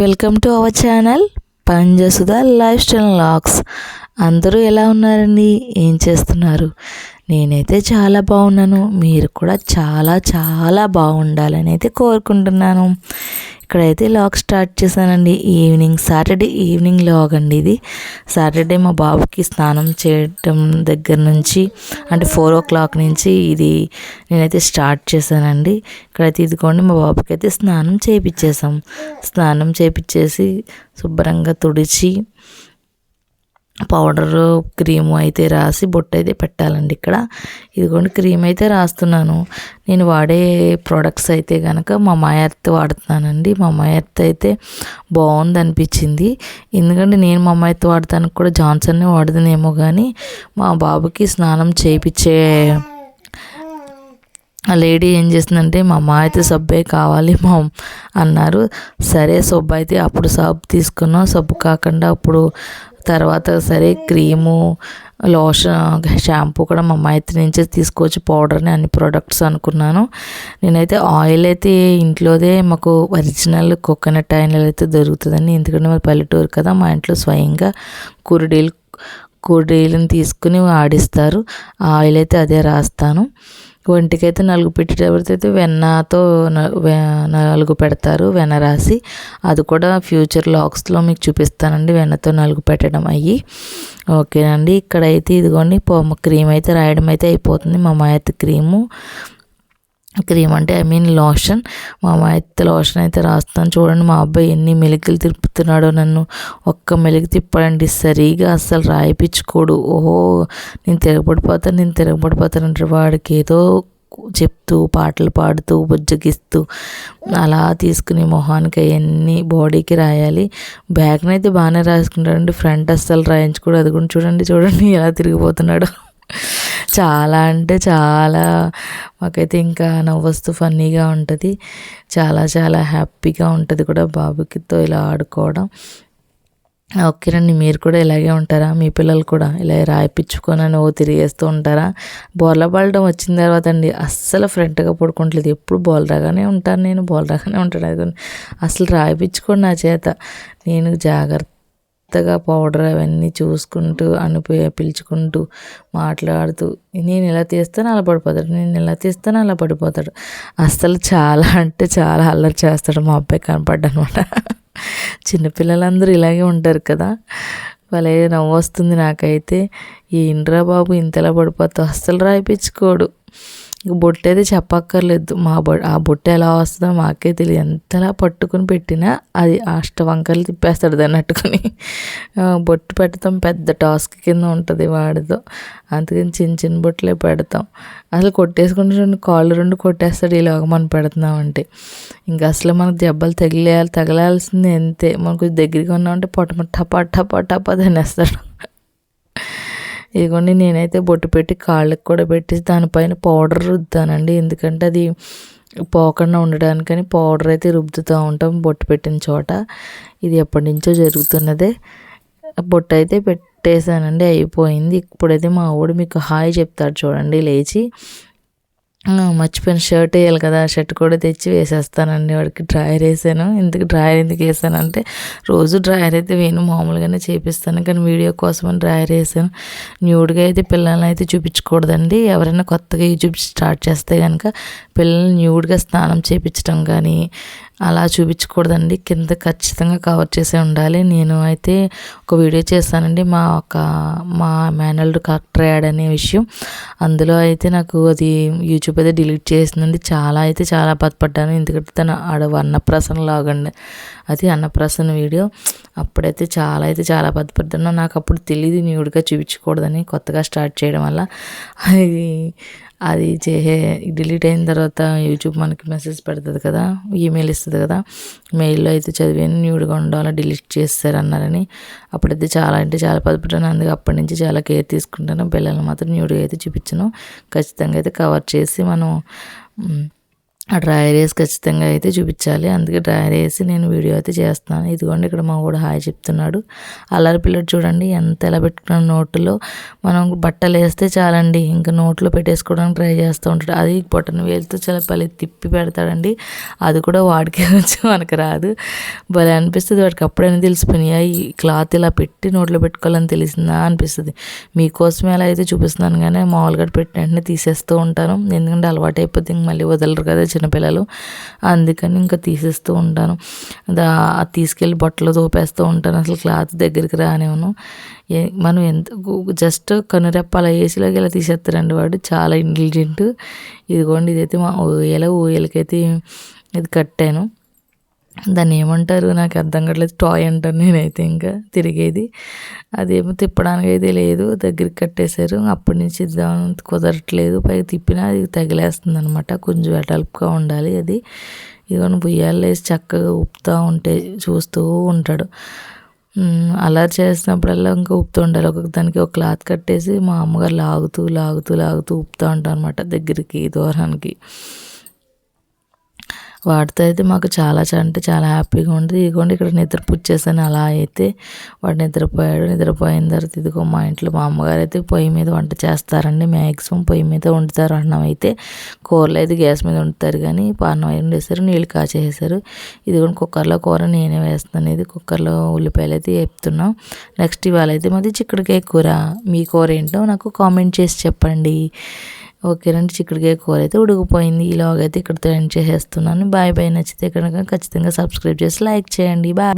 Welcome to our channel Panjasudha lifestyle vlogs అందరూ ఎలా ఉన్నారండి? ఏం చేస్తున్నారు? నేనైతే చాలా బాగున్నాను. మీరు కూడా చాలా చాలా బాగుండాలని అయితే కోరుకుంటున్నాను. ఇక్కడైతే లాగ్ స్టార్ట్ చేశానండి. ఈవినింగ్ సాటర్డే ఈవినింగ్ లాగ్ అండి ఇది. సాటర్డే మా బాబుకి స్నానం చేయటం దగ్గర నుంచి అంటే ఫోర్ ఓ క్లాక్ నుంచి ఇది నేనైతే స్టార్ట్ చేశానండి. ఇక్కడైతే ఇదిగోండి మా బాబుకి అయితే స్నానం చేయించేసాం స్నానం చేయించేసి శుభ్రంగా తుడిచి పౌడర్ క్రీము అయితే రాసి బొట్టు అయితే పెట్టాలండి ఇక్కడ. ఇదిగోండి క్రీమ్ అయితే రాస్తున్నాను. నేను వాడే ప్రోడక్ట్స్ అయితే కనుక మా మాయర్త్ వాడుతున్నానండి. మా మాయర్త్ అయితే బాగుంది అనిపించింది. ఎందుకంటే నేను మా మాయర్త్ వాడతానికి కూడా జాన్సన్నే వాడదనేమో కానీ మా బాబుకి స్నానం చేయించే ఆ లేడీ ఏం చేసిందంటే మా అమ్మ అయితే సబ్బే కావాలి మా అన్నారు. సరే సబ్బు అయితే అప్పుడు సబ్బు తీసుకున్నాం. సబ్బు కాకుండా అప్పుడు తర్వాత సరే క్రీము లోషన్ షాంపూ కూడా మా అమ్మాయి నుంచే తీసుకోవచ్చు పౌడర్ని అన్ని ప్రోడక్ట్స్ అనుకున్నాను. నేనైతే ఆయిల్ అయితే ఇంట్లోదే మాకు ఒరిజినల్ కోకోనట్ ఆయిల్ అయితే దొరుకుతుందండి. ఎందుకంటే మరి పల్లెటూరు కదా మా ఇంట్లో స్వయంగా కూరడీలు కూరడీలను తీసుకుని ఆడిస్తారు. ఆయిల్ అయితే అదే రాస్తాను. ఒంటికైతే నలుగు పెట్టేటప్పుడైతే వెన్నతో నలుగు పెడతారు వెన్న రాసి అది కూడా ఫ్యూచర్ లాక్స్లో మీకు చూపిస్తానండి వెన్నతో నలుగు పెట్టడం అయ్యి. ఓకేనండి. ఇక్కడైతే ఇదిగోండి క్రీమ్ అయితే రాయడం అయితే అయిపోతుంది. మా మాయత్ క్రీము. క్రీమ్ అంటే ఐ మీన్ లోషన్. మా అమ్మాయి లోషన్ అయితే రాస్తాను. చూడండి మా అబ్బాయి ఎన్ని మెలికలు తిప్పుతున్నాడో నన్ను. ఒక్క మెలికి తిప్పాడండి. సరిగా అస్సలు రాయిపించుకోడు ఓహో నేను తిరగబడిపోతాను నేను తిరగబడిపోతాను వాడికి ఏదో చెప్తూ పాటలు పాడుతూ బుజ్జగిస్తూ అలా తీసుకుని మొహానికి అవన్నీ బాడీకి రాయాలి. బ్యాగ్నైతే బాగానే రాసుకుంటాడండి. ఫ్రంట్ అస్సలు రాయించుకోడు అది కూడా చూడండి చూడండి ఎలా తిరిగిపోతున్నాడు. చాలా అంటే చాలా. మాకైతే ఇంకా నవ్వొస్తూ ఫన్నీగా ఉంటుంది. చాలా చాలా హ్యాపీగా ఉంటుంది కూడా బాబుకితో ఇలా ఆడుకోవడం. ఓకేనండి మీరు కూడా ఇలాగే ఉంటారా? మీ పిల్లలు కూడా ఇలా రాయిపించుకొని ఓ తిరిగేస్తూ ఉంటారా? బోర్ల పడడం వచ్చిన తర్వాత అండి అస్సలు ఫ్రంట్గా పడుకోవట్లేదు. ఎప్పుడు బోలరాగానే ఉంటాను నేను బోలరాగానే ఉంటాను. ఉంటాను అసలు రాయిపించుకోండి నా చేత. నేను జాగ్రత్త మెత్తగా పౌడర్ అవన్నీ చూసుకుంటూ అనిపి పిలుచుకుంటూ మాట్లాడుతూ నేను ఇలా తీస్తాను అలా పడిపోతాడు. నేను ఇలా తీస్తాను అలా పడిపోతాడు. అస్సలు చాలా అంటే చాలా అల్లరి చేస్తాడు మా అబ్బాయి కనపడ్డనమాట. చిన్నపిల్లలందరూ ఇలాగే ఉంటారు కదా. భలే నవ్వు వస్తుంది నాకైతే. ఈ బాబు ఇంతలా పడిపోతావు? అస్సలు రాయిపించుకోడు. ఇంక బొట్టు అయితే చెప్పక్కర్లేదు. మా బొ ఆ బొట్టు ఎలా వస్తుందో మాకే తెలియదు. ఎంతలా పట్టుకుని పెట్టినా అది అష్టవంకలు తిప్పేస్తాడు దాన్ని అట్టుకుని. బొట్టు పెట్టడం పెద్ద టాస్క్ కింద ఉంటుంది వాడితో అందుకని చిన్న చిన్న బొట్లే పెడతాం. అసలు కొట్టేసుకుంటే రెండు కాళ్ళు రెండు కొట్టేస్తాడు ఈలోగా మనం పెడుతున్నామంటే. ఇంకా అసలు మనకు దెబ్బలు తగిలేయాలి తగలాల్సింది అంతే. మనకు దగ్గరగా ఉన్నామంటే పొట్ట టపా టపా టపా తినేస్తాడు ఇదిగోండి నేనైతే బొట్టు పెట్టి కాళ్ళకి కూడా పెట్టి దానిపైన పౌడర్ రుద్దానండి. ఎందుకంటే అది పోకుండా ఉండడానికని పౌడర్ అయితే రుబ్బుతూ ఉంటాం బొట్టు పెట్టిన చోట. ఇది ఎప్పటి నుంచో జరుగుతున్నదే. బొట్టు అయితే పెట్టేశానండి అయిపోయింది. ఇప్పుడైతే మా ఆవిడ మీకు హాయ్ చెప్తాడు చూడండి లేచి. మర్చిపోయిన షర్ట్ వేయాలి కదా షర్ట్ కూడా తెచ్చి వేసేస్తానండి వాడికి. డ్రాయర్ వేసాను. ఎందుకు డ్రాయర్ ఎందుకు వేసానంటే రోజు డ్రాయర్ అయితే వేను మామూలుగానే చేపిస్తాను. కానీ వీడియో కోసం అని డ్రాయర్ వేసాను. న్యూడ్గా అయితే పిల్లల్ని అయితే చూపించకూడదండి. ఎవరైనా కొత్తగా యూట్యూబ్ స్టార్ట్ చేస్తే కనుక పిల్లల్ని న్యూడ్గా స్నానం చేయించడం కానీ అలా చూపించకూడదండి. కింద ఖచ్చితంగా కవర్ చేసే ఉండాలి. నేను అయితే ఒక వీడియో చేస్తానండి. మా ఒక మా మేనల్డ్ కలెక్టర్ యాడ్ అనే విషయం. అందులో అయితే నాకు అది యూట్యూబ్ అయితే డిలీట్ చేసిందండి. చాలా అయితే చాలా బాధపడ్డాను. ఎందుకంటే తను ఆడ అన్నప్రాసన లాగండి. అది అన్నప్రాసన వీడియో అప్పుడైతే చాలా అయితే చాలా బాధపడ్డాను. నాకు అప్పుడు తెలియదు న్యూడ్గా చూపించకూడదని కొత్తగా స్టార్ట్ చేయడం వల్ల. అది అది చేసే డిలీట్ అయిన తర్వాత యూట్యూబ్ మనకి మెసేజ్ పెడుతుంది కదా ఈమెయిల్ ఇస్తుంది కదా మెయిల్లో అయితే చదివాను న్యూడ్గా ఉండాలని డిలీట్ చేస్తారన్నారని అప్పుడైతే చాలా అంటే చాలా పదిపెట్టాను అందుకే అప్పటి నుంచి చాలా కేర్ తీసుకుంటాను. పిల్లల్ని మాత్రం న్యూడ్గా అయితే చూపించను. ఖచ్చితంగా అయితే కవర్ చేసి మనం ఆ డ్రాయర్ వేసి ఖచ్చితంగా అయితే చూపించాలి. అందుకే డ్రాయర్ వేసి నేను వీడియో అయితే చేస్తున్నాను. ఇదిగోండి ఇక్కడ మా కూడా హాయ్ చెప్తున్నాడు. అల్లరి పిల్లడు చూడండి ఎంత ఎలా పెట్టుకున్నాను నోట్లో మనం బట్టలు వేస్తే చాలండి. ఇంకా నోట్లో పెట్టేసుకోవడానికి ట్రై చేస్తూ ఉంటాడు. అది బొట్టన వేలుతో చాలా పలి తిప్పి పెడతాడండి. అది కూడా వాడికే వచ్చి మనకు రాదు. భలే అనిపిస్తుంది వాడికి. అప్పుడైనా తెలిసిపోయినాయి ఈ క్లాత్ ఇలా పెట్టి నోట్లో పెట్టుకోవాలని తెలిసిందా అనిపిస్తుంది. మీకోసం అలా అయితే చూపిస్తున్నాను కానీ మామూలుగా పెట్టిన వెంటనే తీసేస్తూ ఉంటాను. ఎందుకంటే అలవాటు అయిపోతే ఇంక మళ్ళీ వదలరు కదా చిన్నపిల్లలు అందుకని ఇంకా తీసేస్తూ ఉంటాను. దా తీసుకెళ్ళి బట్టలు తోపేస్తూ ఉంటాను. అసలు క్లాత్ దగ్గరికి రానివ్వను. మనం ఎంత జస్ట్ కనురెప్ప అలా ఏసీలోకి ఇలా తీసేస్తారండి వాడు. చాలా ఇంటెలిజెంట్. ఇదిగోండి ఇదైతే మా ఊయల ఊయలకైతే ఇది కట్టాను. దాన్ని ఏమంటారు? నాకు అర్థం కావట్లేదు. టాయ్ అంటాను నేనైతే ఇంకా తిరిగేది. అదేమో తిప్పడానికి అయితే లేదు. దగ్గరికి కట్టేశారు. అప్పటి నుంచి ఇద్దాం కుదరట్లేదు. పైకి తిప్పినా అది తగిలేస్తుంది అనమాట కొంచెం వెటల్పుగా ఉండాలి అది. ఇదిగోని బుయ్యాలు వేసి చక్కగా ఉప్పుతూ ఉంటే చూస్తూ ఉంటాడు. అలా చేసినప్పుడల్లా ఇంకా ఉప్పుతూ ఉండాలి. ఒక దానికి ఒక క్లాత్ కట్టేసి మా అమ్మగారు లాగుతూ లాగుతూ లాగుతూ ఉప్పుతూ ఉంటాం అనమాట దగ్గరికి దూరానికి వాటితో అయితే మాకు చాలా అంటే చాలా హ్యాపీగా ఉంటుంది. ఇదిగోండి ఇక్కడ నిద్రపుచ్చేసాను అలా అయితే వాడు నిద్రపోయాడు. నిద్రపోయిన తర్వాత ఇదిగో మా ఇంట్లో మా అమ్మగారు అయితే పొయ్యి మీద వంట చేస్తారండి. మ్యాక్సిమం పొయ్యి మీద వండుతారు అన్నం అయితే. కూరలు అయితే గ్యాస్ మీద వండుతారు కానీ అన్నం అయితే వండేసారు నీళ్ళు కాచేసారు ఇదిగోండి కుక్కర్లో కూర నేనే వేస్తాను ఇది కుక్కర్లో ఉల్లిపాయలు అయితే వేపుతున్నాం. నెక్స్ట్ ఇవాళ అయితే మాది చిక్కుడుకాయ కూర. మీ కూర ఏంటో నాకు కామెంట్ చేసి చెప్పండి. ఓకేనండి చిక్కుడుకాయ కూర అయితే ఉడికిపోయింది ఇలాగైతే ఇక్కడితో ఎండ్ చేసేస్తున్నాను. బాయ్ బాయ్ నచ్చితే కనుక ఖచ్చితంగా సబ్స్క్రైబ్ చేసి లైక్ చేయండి. బాయ్.